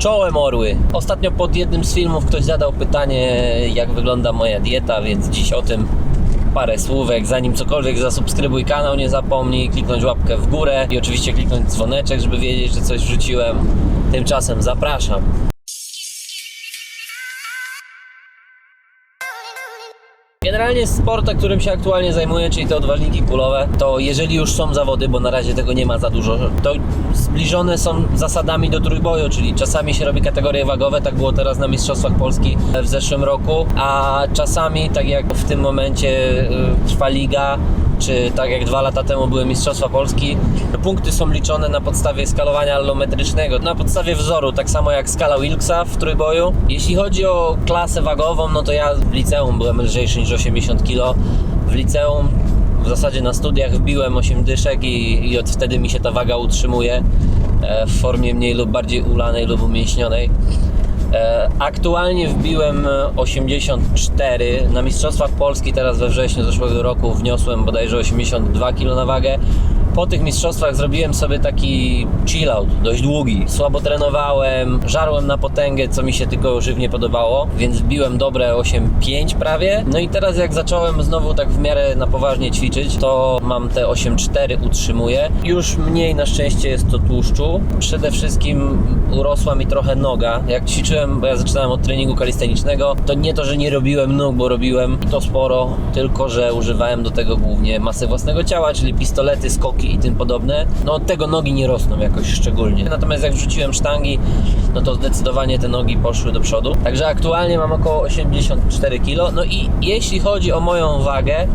Czołem orły. Ostatnio pod jednym z filmów ktoś zadał pytanie, jak wygląda moja dieta, więc dziś o tym parę słówek. Zanim cokolwiek, zasubskrybuj kanał, nie zapomnij kliknąć łapkę w górę i oczywiście kliknąć dzwoneczek, żeby wiedzieć, że coś wrzuciłem. Tymczasem zapraszam. Generalnie sport, którym się aktualnie zajmuję, czyli te odważniki kulowe, to jeżeli już są zawody, bo na razie tego nie ma za dużo, to zbliżone są zasadami do trójboju, czyli czasami się robi kategorie wagowe, tak było teraz na Mistrzostwach Polski w zeszłym roku, a czasami, tak jak w tym momencie y, trwa liga, czy tak jak dwa lata temu były Mistrzostwa Polski, punkty są liczone na podstawie skalowania allometrycznego, na podstawie wzoru, tak samo jak skala Wilksa w trójboju. Jeśli chodzi o klasę wagową, no to ja w liceum byłem lżejszy niż 80 kg. W liceum w zasadzie na studiach wbiłem 8 dyszek i, i od wtedy mi się ta waga utrzymuje e, w formie mniej lub bardziej ulanej lub umięśnionej. E, Aktualnie wbiłem e, 84. Na Mistrzostwach Polski teraz we wrześniu zeszłego roku wniosłem bodajże 82 kg na wagę. Po tych mistrzostwach zrobiłem sobie taki chill out, dość długi. Słabo trenowałem, żarłem na potęgę, co mi się tylko żywnie podobało, więc wbiłem dobre 8,5 prawie. No i teraz jak zacząłem znowu tak w miarę na poważnie ćwiczyć, to mam te 8,4 utrzymuję. Już mniej na szczęście jest to tłuszczu. Przede wszystkim urosła mi trochę noga. Jak ćwiczyłem, bo ja zaczynałem od treningu kalistenicznego, to nie to, że nie robiłem nóg, bo robiłem to sporo, tylko że używałem do tego głównie masy własnego ciała, czyli pistolety, skoki i tym podobne. No od tego nogi nie rosną jakoś szczególnie. Natomiast jak wrzuciłem sztangi, no to zdecydowanie te nogi poszły do przodu. Także aktualnie mam około 84 kg. No i jeśli chodzi o moją wagę,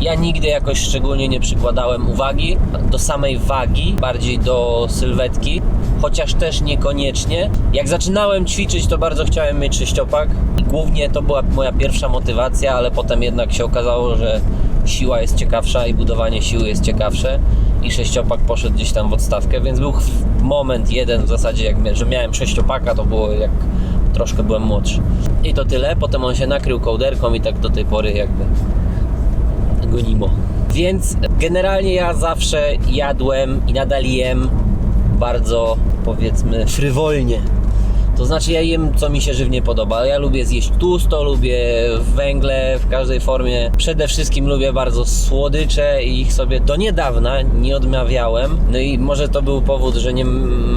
ja nigdy jakoś szczególnie nie przykładałem uwagi do samej wagi, bardziej do sylwetki, chociaż też niekoniecznie. Jak zaczynałem ćwiczyć, to bardzo chciałem mieć sześciopak i głównie to była moja pierwsza motywacja, ale potem jednak się okazało, że siła jest ciekawsza i budowanie siły jest ciekawsze i sześciopak poszedł gdzieś tam w odstawkę, więc był moment jeden w zasadzie, jak, że miałem sześciopaka, to było jak troszkę byłem młodszy. I to tyle, potem on się nakrył kołderką i tak do tej pory jakby gonimo. Więc generalnie ja zawsze jadłem i nadal jem bardzo powiedzmy frywolnie. To znaczy ja jem co mi się żywnie podoba. Ja lubię zjeść tłusto, lubię węgle w każdej formie. Przede wszystkim lubię bardzo słodycze i ich sobie do niedawna nie odmawiałem. No i może to był powód, że nie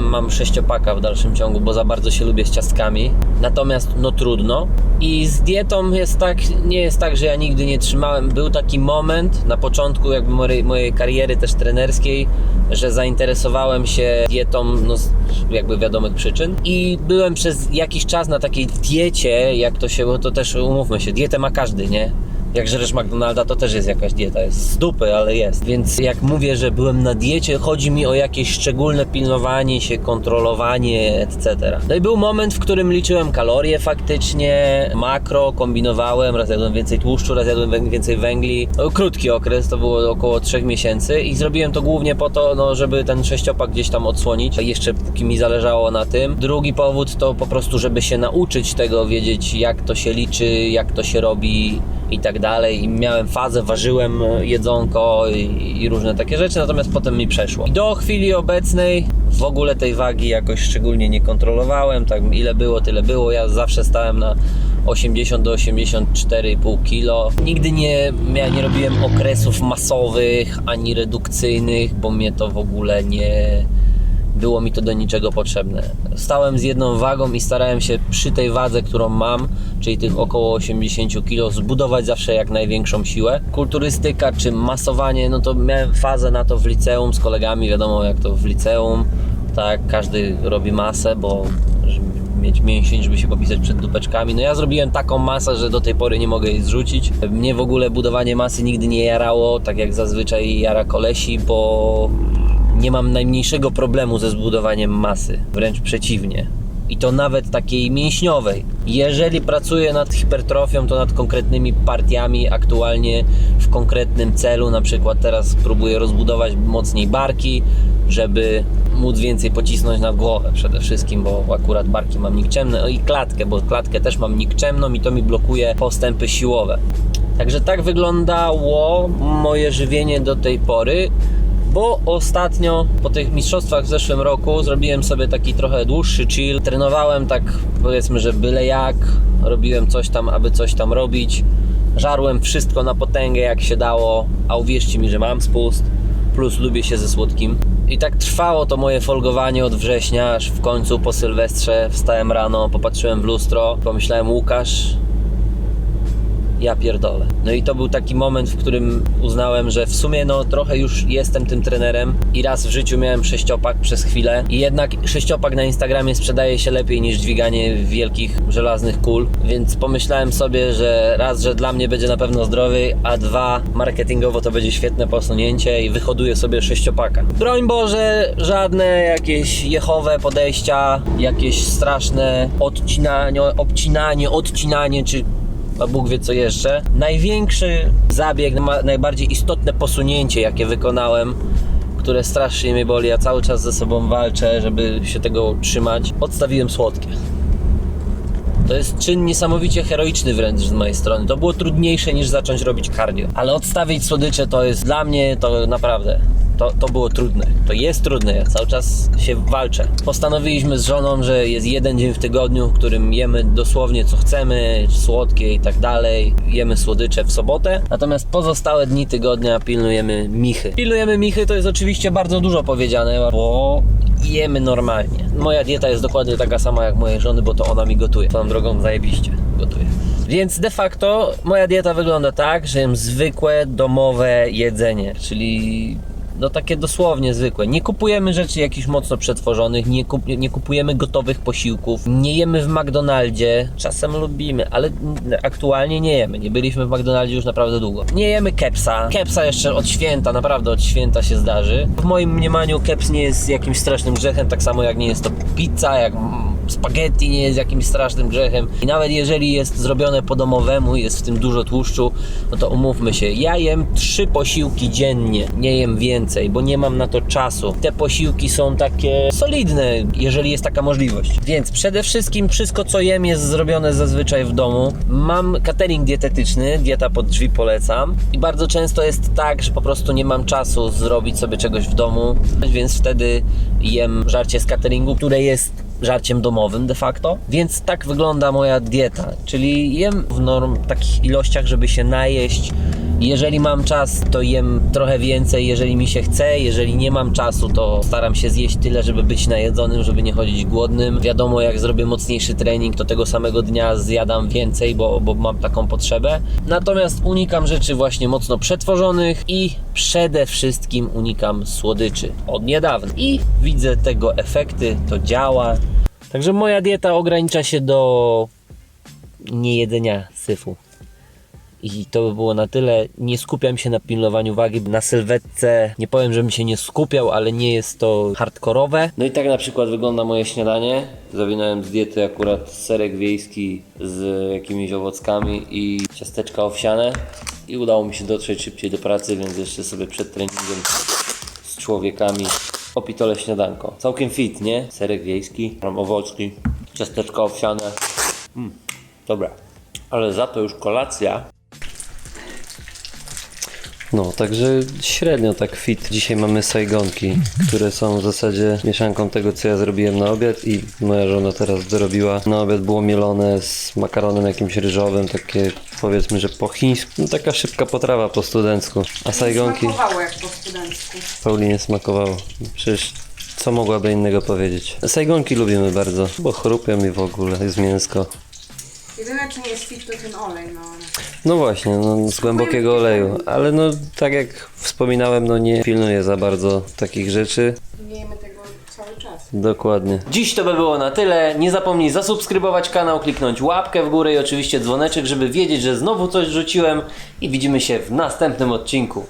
mam sześciopaka w dalszym ciągu, bo za bardzo się lubię z ciastkami. Natomiast no trudno. I z dietą jest tak, nie jest tak, że ja nigdy nie trzymałem. Był taki moment na początku jakby mojej, mojej kariery też trenerskiej, że zainteresowałem się dietą no, z jakby wiadomych przyczyn i byłem przez jakiś czas na takiej diecie, jak to się, to też umówmy się, dietę ma każdy, nie? Jak żresz McDonalda, to też jest jakaś dieta, jest z dupy, ale jest. Więc jak mówię, że byłem na diecie, chodzi mi o jakieś szczególne pilnowanie się, kontrolowanie, etc. No i był moment, w którym liczyłem kalorie faktycznie, makro, kombinowałem, raz jadłem więcej tłuszczu, raz jadłem więcej węgli. Krótki okres, to było około 3 miesięcy i zrobiłem to głównie po to, no, żeby ten sześciopak gdzieś tam odsłonić, jeszcze póki mi zależało na tym. Drugi powód to po prostu, żeby się nauczyć tego, wiedzieć jak to się liczy, jak to się robi i tak dalej. I miałem fazę, ważyłem e, jedzonko i, i różne takie rzeczy, natomiast potem mi przeszło. I do chwili obecnej w ogóle tej wagi jakoś szczególnie nie kontrolowałem, tak ile było, tyle było. Ja zawsze stałem na 80 do 84,5 kg. Nigdy nie, ja nie robiłem okresów masowych ani redukcyjnych, bo mnie to w ogóle nie było mi to do niczego potrzebne. Stałem z jedną wagą i starałem się przy tej wadze, którą mam, czyli tych około 80 kg, zbudować zawsze jak największą siłę. Kulturystyka czy masowanie, no to miałem fazę na to w liceum z kolegami, wiadomo jak to w liceum, tak, każdy robi masę, bo żeby mieć mięsień, żeby się popisać przed dupeczkami. No ja zrobiłem taką masę, że do tej pory nie mogę jej zrzucić. Mnie w ogóle budowanie masy nigdy nie jarało, tak jak zazwyczaj jara kolesi, bo nie mam najmniejszego problemu ze zbudowaniem masy, wręcz przeciwnie. I to nawet takiej mięśniowej. Jeżeli pracuję nad hipertrofią, to nad konkretnymi partiami, aktualnie w konkretnym celu. Na przykład teraz próbuję rozbudować mocniej barki, żeby móc więcej pocisnąć na głowę przede wszystkim, bo akurat barki mam nikczemne. No i klatkę, bo klatkę też mam nikczemną i to mi blokuje postępy siłowe. Także tak wyglądało moje żywienie do tej pory. Bo ostatnio po tych mistrzostwach w zeszłym roku zrobiłem sobie taki trochę dłuższy chill. Trenowałem tak powiedzmy, że byle jak. Robiłem coś tam, aby coś tam robić. Żarłem wszystko na potęgę jak się dało, a uwierzcie mi, że mam spust. Plus lubię się ze słodkim. I tak trwało to moje folgowanie od września, aż w końcu po Sylwestrze wstałem rano, popatrzyłem w lustro, pomyślałem Łukasz, ja pierdolę. No i to był taki moment, w którym uznałem, że w sumie no trochę już jestem tym trenerem i raz w życiu miałem sześciopak przez chwilę i jednak sześciopak na Instagramie sprzedaje się lepiej niż dźwiganie wielkich żelaznych kul, więc pomyślałem sobie, że raz, że dla mnie będzie na pewno zdrowy, a dwa, marketingowo to będzie świetne posunięcie i wyhoduję sobie sześciopaka. Broń Boże, żadne jakieś jechowe podejścia, jakieś straszne odcinanie, obcinanie, odcinanie czy a Bóg wie co jeszcze. Największy zabieg, najbardziej istotne posunięcie, jakie wykonałem, które strasznie mnie boli, a cały czas ze sobą walczę, żeby się tego trzymać, odstawiłem słodkie. To jest czyn niesamowicie heroiczny wręcz z mojej strony. To było trudniejsze niż zacząć robić cardio. Ale odstawić słodycze to jest dla mnie to naprawdę. To, to było trudne. To jest trudne. Ja cały czas się walczę. Postanowiliśmy z żoną, że jest jeden dzień w tygodniu, w którym jemy dosłownie co chcemy, słodkie i tak dalej. Jemy słodycze w sobotę. Natomiast pozostałe dni tygodnia pilnujemy michy. Pilnujemy michy to jest oczywiście bardzo dużo powiedziane, bo jemy normalnie. Moja dieta jest dokładnie taka sama jak mojej żony, bo to ona mi gotuje. Tą drogą zajebiście gotuje. Więc de facto moja dieta wygląda tak, że jem zwykłe domowe jedzenie, czyli no takie dosłownie zwykłe. Nie kupujemy rzeczy jakichś mocno przetworzonych, nie, kup, nie kupujemy gotowych posiłków, nie jemy w McDonaldzie. Czasem lubimy, ale aktualnie nie jemy. Nie byliśmy w McDonaldzie już naprawdę długo. Nie jemy kepsa. Kepsa jeszcze od święta, naprawdę od święta się zdarzy. W moim mniemaniu keps nie jest jakimś strasznym grzechem, tak samo jak nie jest to pizza, jak spaghetti nie jest jakimś strasznym grzechem. I nawet jeżeli jest zrobione po domowemu, jest w tym dużo tłuszczu, no to umówmy się, ja jem trzy posiłki dziennie, nie jem więcej, bo nie mam na to czasu. Te posiłki są takie solidne, jeżeli jest taka możliwość. Więc przede wszystkim wszystko co jem jest zrobione zazwyczaj w domu. Mam catering dietetyczny, dieta pod drzwi polecam. I bardzo często jest tak, że po prostu nie mam czasu zrobić sobie czegoś w domu, więc wtedy jem żarcie z cateringu, które jest żarciem domowym de facto. Więc tak wygląda moja dieta, czyli jem w norm takich ilościach, żeby się najeść. Jeżeli mam czas, to jem trochę więcej, jeżeli mi się chce, jeżeli nie mam czasu, to staram się zjeść tyle, żeby być najedzonym, żeby nie chodzić głodnym. Wiadomo, jak zrobię mocniejszy trening, to tego samego dnia zjadam więcej, bo, bo mam taką potrzebę. Natomiast unikam rzeczy właśnie mocno przetworzonych i przede wszystkim unikam słodyczy od niedawna. I widzę tego efekty, to działa. Także moja dieta ogranicza się do niejedzenia syfu. I to by było na tyle. Nie skupiam się na pilnowaniu wagi. Na sylwetce nie powiem, żebym się nie skupiał, ale nie jest to hardkorowe. No i tak na przykład wygląda moje śniadanie. Zawinąłem z diety akurat serek wiejski z jakimiś owockami i ciasteczka owsiane. I udało mi się dotrzeć szybciej do pracy, więc jeszcze sobie przed treningiem z człowiekami opitole śniadanko. Całkiem fit, nie? Serek wiejski, mam owocki, ciasteczka owsiane. Mm, dobra. Ale za to już kolacja no, także średnio tak fit. Dzisiaj mamy sajgonki, które są w zasadzie mieszanką tego, co ja zrobiłem na obiad i moja żona teraz dorobiła. Na obiad było mielone z makaronem jakimś ryżowym, takie powiedzmy, że po chińsku. No taka szybka potrawa po studencku. A sajgonki Smakowało jak po studencku. Paulinie smakowało. Przecież co mogłaby innego powiedzieć? Sajgonki lubimy bardzo, bo chrupią i w ogóle jest mięsko. Jedyne czy nie jest fit to ten olej, no. No właśnie, no, z głębokiego oleju, ale no tak jak wspominałem, no nie pilnuję za bardzo takich rzeczy. Nie jemy tego cały czas. Dokładnie. Dziś to by było na tyle. Nie zapomnij zasubskrybować kanał, kliknąć łapkę w górę i oczywiście dzwoneczek, żeby wiedzieć, że znowu coś rzuciłem i widzimy się w następnym odcinku.